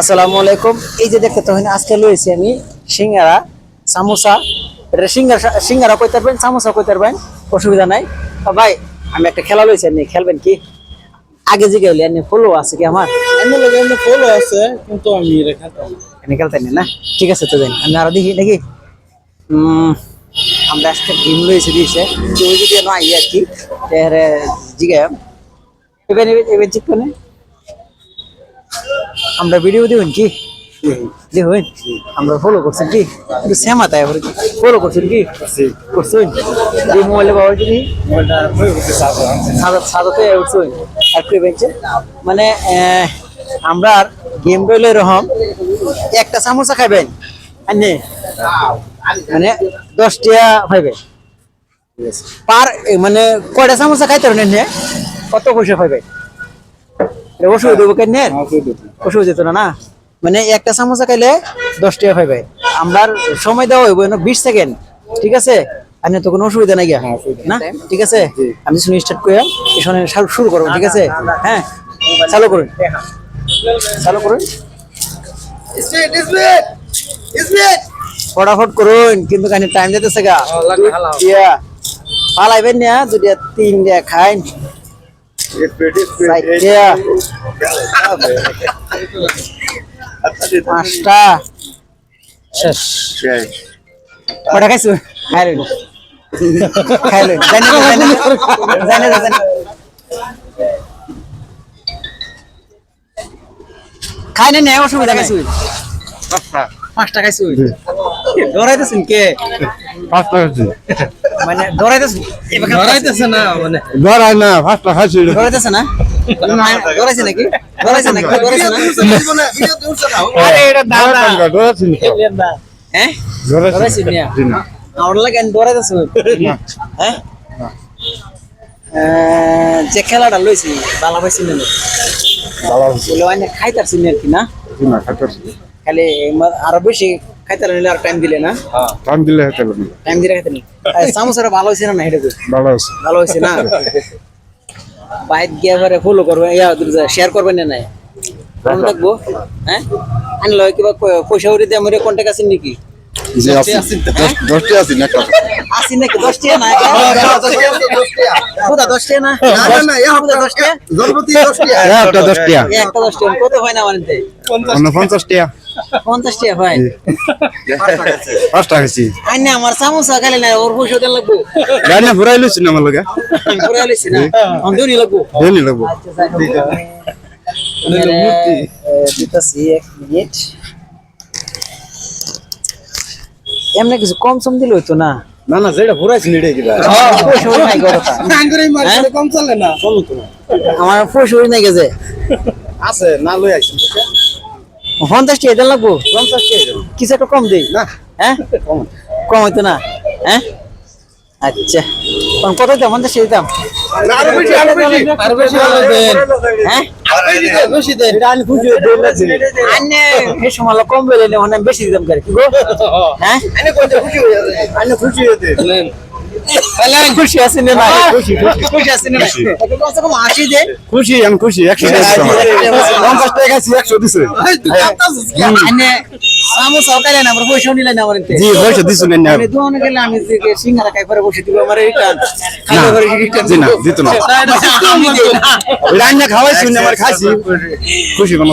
আসসালামু আলাইকুম। এই যে দেখতে তো আজকে লয়েছি আমি সিঙ্গারা সামোসা। এটা সিঙ্গারা সিঙ্গারা কইতে পারবেন সামোসা কইতে পারবেন অসুবিধা নাই। ভাই আমি একটা খেলা লইছি আপনি খেলবেন কি? আগে জিগে গেলে আপনি ফলো আছে কি আমার? এমনি লাগে এমনি ফলো আছে কিন্তু আমি রেখা আপনি খেলতেন না? ঠিক আছে তো দেন আমি আরও দেখি নাকি আমরা আজকে গেম লইছি দিয়েছে। কেউ যদি না আই আর কি জিগে এবার এবার ঠিক করে আমরা ভিডিও দিবেন কি? দেখুন আমরা ফলো করছেন কি? কিন্তু সেমা তাই ফলো করছেন কি? করছেন? যে মোবাইলে বাবা যদি সাদাতে উঠছেন। একটু বেঞ্চে? মানে আমরা গেম রইলে এরকম একটা সামোসা খাইবেন মানে দশ টিয়া খাইবে পার মানে কয়টা সামোসা খাইতে কত পয়সা খাইবে অসুবিধা হবে কেন? অসুবিধা যেত না না? মানে একটা সামোসা খাইলে দশ টাকা পাইবে আমরা সময় দেওয়া হইব বিশ সেকেন্ড ঠিক আছে? আপনি তো কোনো অসুবিধা নাই গিয়া না? ঠিক আছে? আমি শুনে স্টার্ট করে এখানে শুরু করব ঠিক আছে? হ্যাঁ চালু করুন। চালু করুন। ফটাফট করুন কিন্তু কাহিনী টাইম যেতেছে গা। দিয়া। পালাইবেন না দুটিয়া তিন পাঁচটা। শেষ। কটা খাইছো? খাইলেন জানি না জানি জানি জানি খাই নেই অসুবিধা খাইছো পাঁচটা। খাইছো? ডরাইতেছেন কে? ডরাইতেছেন এবার ধরাইতেছে না মানে ধরাই না ফার্স্টটা খাইছি ডরাইতেছে না? ডরাইছে নাকি? ডরাইছে নাকি? ডরাইছে না? আরে এটা দাদা। ধরাচ্ছি হ্যাঁ? ধরাচ্ছি না। আমার লাগে আমি হ্যাঁ? যে খেলাটা লইছি বালা পাইছি না বলে খাইতারছি না কি না? খালি আরও বেশি খাইতার নিলে আর টাইম দিলে না? দিলে টাইম দিলে খাইতে নি সামোসাটা ভালো হয়েছে না না হেঁটে ভালো আছে ভালো হয়েছে না? বাইক গিয়ে পরে ফলো করবে ইয়া শেয়ার করবেন না নাই? মনে থাকব হ্যাঁ। আনলো কিবা পয়সা উড়ে দিয়ে আমার কন্ট্যাক্ট আছেন নাকি? যে আছে। দশটি আছে না একটা। নাকি? দশ না? কোথা দশ টাকা না? কোথা দশ টাকা একটা দশটি একটা দশ কত হয় না মানে পঞ্চাশ টাকা হয় পাঁচটা খাইছি আইনে আমার সামোসা খাইলে না ওর পয়সা দেন লাগবো। গাড়ি না ঘুরাই লইছি না আমার লগে? না। আমি লাগবো। লাগবো। দিতেছি এক মিনিট। এমনি কিছু কম সম দিলে হইতো না? না না যেটা ঘুরাইছি নিড়ে আঙ্গুরে মারলে কম চলে না। চলো তো। আমার পয়সা নাই গেছে। আছে না লই আইছি পঞ্চাশ টাকা দেন লাগবো? পঞ্চাশ টাকা কিছু একটা কম দেই। না। হ্যাঁ? কম হইতো না। হ্যাঁ? আচ্ছা। কত দিতাম? পঞ্চাশ টাকা হ্যাঁ? কম বেলে বেশি দিতাম করে কি গো? হ্যাঁ? খুশি হয়ে খুশি হয়ে আছেন না খুশি খুশি আছেন না কমসে কম আশি দে? খুশি আমি খুশি একশো দিছে পঞ্চাশ টাকা খাইছি একশো দিছে। আন্নে সামোসা না আমার পয়সা নিলে আমার জি পয়সা দিছো না আমি দোকানে গেলে আমি যে সিঙ্গারা খাই পরে বসে দিব আমার রিটার্ন খাইলে পরে রিটার্ন জি না দিত না। আমি দেই না। রান্না খাওয়াইছি না আমার খাইছি। খুশি কোনো